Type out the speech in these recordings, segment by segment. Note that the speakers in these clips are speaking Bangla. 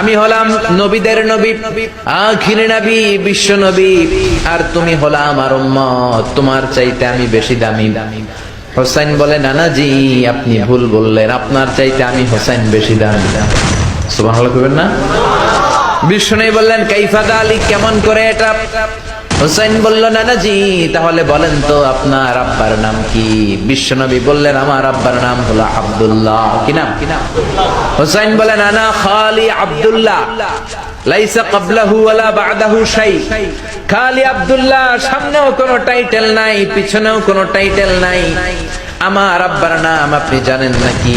আমি হলাম নবীদের নবী, আখির নবী, বিশ্ব নবী। আর তুমি হলা আমার উম্মত, তোমার চাইতে আমি বেশি দামি। হোসাইন বলে নানা জি আপনি ভুল বললেন, আপনার চাইতে আমি হোসাইন বেশি দামি। সুবহানাল্লাহ কইবেন না? বিষ্ণু বললেন কাইফাদা আলী কেমন করে এটা? হোসেন বলল, নানাজি, তাহলে বলেন তো আপনার আব্বার নাম কি? বিশ্বনবী বললেন, আমার আব্বার নাম হলো আব্দুল্লাহ। কি নাম? হোসেন বলেন আনা খালি আব্দুল্লাহ। লাইসা ক্বাবলাহু ওয়ালা বা'দাহু শাই। খালি আব্দুল্লাহ, সামনেও কোনো টাইটেল নাই, পিছনেও কোনো টাইটেল নাই। আমার আব্বার নাম আপনি জানেন নাকি?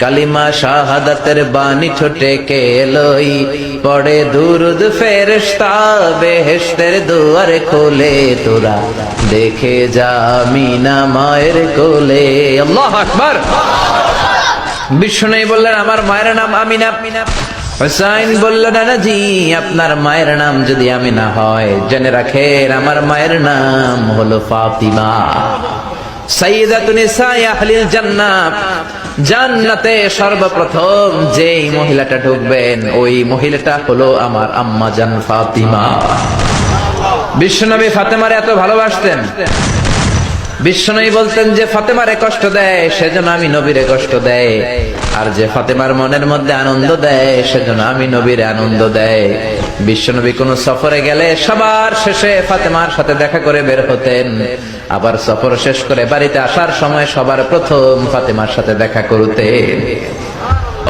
কালিমা শাহাদাতের বাণী ছোটে কে লই? পড়ে দুরুদ ফেরেশতা, বেহেশতের দুয়ার খোলে তোরা। দেখে যা মিনা মায়ের কোলে। আল্লাহ আকবার। বিষ্ণু বললেন, আমার মায়ের নাম আমিনা। হুসাইন বলল না জি আপনার মায়ের নাম যদি আমিনা হয়, জেনে রাখেন আমার মায়ের নাম হলো ফাতিমা। সাইয়্যিদাতুন নিসাই আহলিল জান্নাত। জান্নাতে সর্বপ্রথম যেই মহিলাটা ঢুকবেন, ওই মহিলাটা হলো আমার আম্মা জান ফাতিমা। বিশ্বনবী ফাতেমারে এত ভালোবাসতেন। বিশ্বনবী বলতেন যে, ফাতেমারে কষ্ট দেয়, সেজন্য আমি নবীরে কষ্ট দেয়। আর যে ফাতেমার মনের মধ্যে আনন্দ দেয়, সেজন্য আমি নবীরে আনন্দ দেয়। বিশ্বনবী কোন সফরে গেলে সবার শেষে ফাতেমার সাথে দেখা করে বের হতেন। আবার সফর শেষ করে বাড়িতে আসার সময় সবার প্রথম ফাতেমার সাথে দেখা করতেন।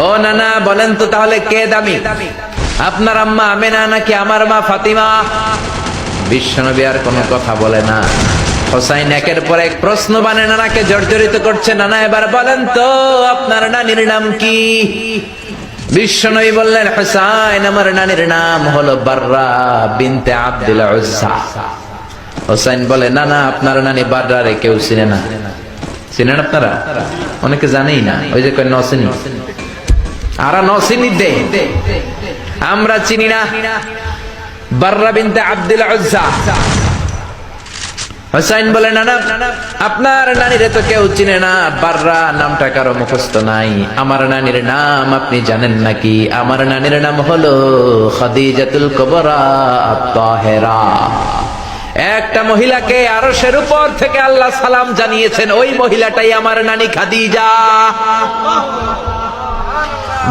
ও নানা, বলেন তো তাহলে কে দামি? আপনার আম্মা আমেনা নাকি আমার মা ফাতিমা? বিশ্বনবী আর কোনো কথা বলে না। হোসাইন একের পর এক প্রশ্ন বানে নানাকে জর্জরিত করছে। নানা এবার বলেন তো, আপনার নানির নাম কি? বিশ্বনবী বললেন, হোসাইন, আমার নানির নাম হলো বাররা বিনতে আব্দুল উজ্জা। হোসাইন বলে, না না, আপনার নানি বাররা রে কেউ চিনে না। চিনেন আপনারা? অনেকে জানেই না, ওই যে কয় নসিনি আরা নসিনি দে। আমরা চিনি না। বাররা বিনতে আব্দুল উজ্জা। হোসাইন বলে না না আপনার নানিরে তো কেউ চিনে না, বাররা নামটা কারও মুখস্থ নাই। আমার নানির নাম আপনি জানেন নাকি? আমার নানির নাম হলো খাদিজাতুল কুবরা তাহেরা একটা মহিলাকে আরশের উপর থেকে আল্লাহ সালাম জানিয়েছেন, ওই মহিলাটাই আমার নানি খাদিজা।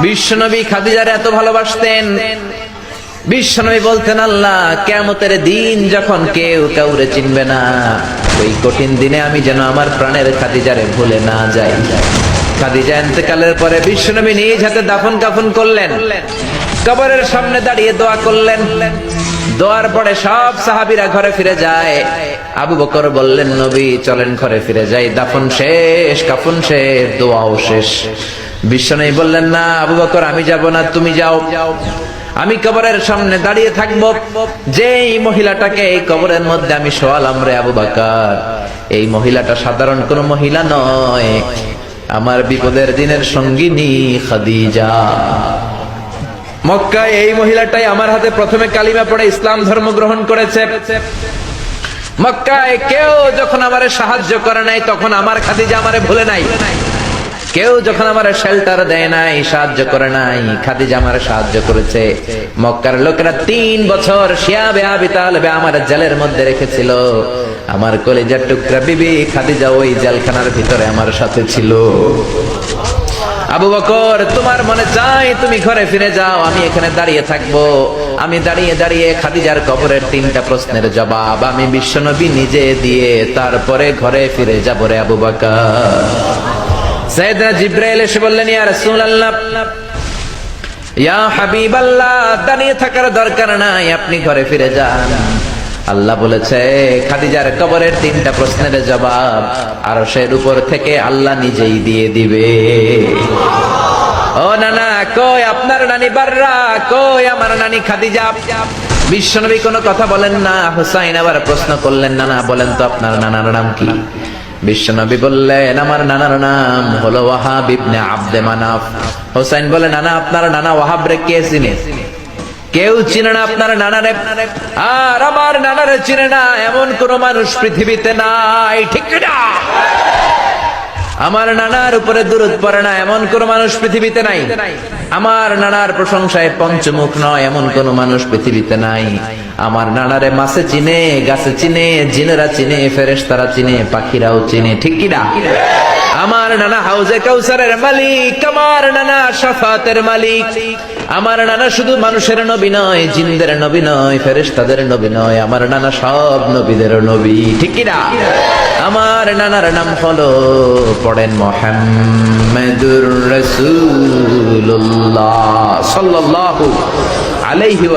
বিশ্বনবী খাদিজার এত ভালোবাসতেন বিশ্বনবী বলতেন, আল্লাহ কেমতের দিন যখন কেউ কাউরে চিনবে না, ওই কঠিন দিনে আমি যেন আমার প্রাণের খাদিজারে ভুলে না যাই। খাদিজা এতেকালের পরে বিশ্বনবী নিজ হাতে দাফন কাফন করলেন। কবরের সামনে দাঁড়িয়ে দোয়া করলেন। দোয়ার পরে সব সাহাবিরা ঘরে ফিরে যায়। আবু বকর বললেন, নবী, চলেন ঘরে ফিরে যাই। দাফন শেষ, কাফন শেষ, দোয়াও শেষ। বিশ্বনবী বললেন, না, আবু বকর, আমি যাব না, তুমি যাও। আমি কবরের সামনে দাঁড়িয়ে থাকব। যেই মহিলাটাকে এই কবরের মধ্যে আমি শোয়ালাম রে আবু বাকার, এই মহিলাটা সাধারণ কোন মহিলা নয়। আমার বিপদের দিনের সঙ্গিনী খাদিজা। মক্কায় এই মহিলাটাই আমার হাতে প্রথমে কালিমা পড়ে ইসলাম ধর্ম গ্রহণ করেছে। মক্কায় কেউ যখন আমারে সাহায্য করে নাই, তখন আমার খাদিজা আমারে ভুলে নাই। কেউ যখন আমার শেল্টার দেয় নাই, সাহায্য করে নাই, খাদিজা আমার সাহায্য করেছে। মক্কার লোকেরা তিন বছর আমার জেলের মধ্যে রেখেছিল। আমার কলেজার টুকরা বিবি খাদিজা ওই জেলখানার ভিতরে আমার সাথে ছিল। আবু বকর, তোমার মনে চাই তুমি ঘরে ফিরে যাও, আমি এখানে দাঁড়িয়ে থাকব। আমি দাঁড়িয়ে দাঁড়িয়ে খাদিজার কবরের তিনটা প্রশ্নের জবাব আমি বিশ্বনবী নিজে দিয়ে তারপরে ঘরে ফিরে যাব রে আবু বকর। আল্লাহ নিজেই দিয়ে দিবে। ও নানা, কই আপনার নানি বাররা, কই আমার নানি খাদিজা? বিশ্বনবী কোনো কথা বলেন না, হুসাইন আবার প্রশ্ন করলেন, নানা, বলেন তো আপনার নানার নাম কি? বিশ্বনবী বললেন, আমার নানার নাম হলো ওয়াহাব ইবনে আব্দে মানাফ। হোসাইন বলে, নানা, আপনার নানা ওয়াহাব রে কে চিনে? কেউ চিনে না আপনার নানা নানারে। আর আমার নানারে চিনে না এমন কোন মানুষ পৃথিবীতে নাই, ঠিক না? আমার নানার উপরে দূরত পড়ে না এমন কোন মানুষ পৃথিবীতে নাই। আমার নানার প্রশংসায় পঞ্চমুখ নয়, এমন কোন মানুষ পৃথিবীতে নাই। আমার নানারে মাছে চিনে, গাছে চিনে, জিনেরা চিনে, ফেরেশতারা চিনে, পাখিরাও চিনে, ঠিক কিনা আমার নানা হাউজে কাউসারের মালিক, আমার নানা সাফাতের মালিক। আমার নানা শুধু মানুষের নবী নয়, জিনদের নবী নয়, ফেরেশতাদের নবী নয়, আমার নানা সব নবীদের নবী, ঠিক কিনা আমার নানার নাম হল পড়েন মোহাম্মদুর রসুল্লাহ সাল্লাল্লাহু আলাইহি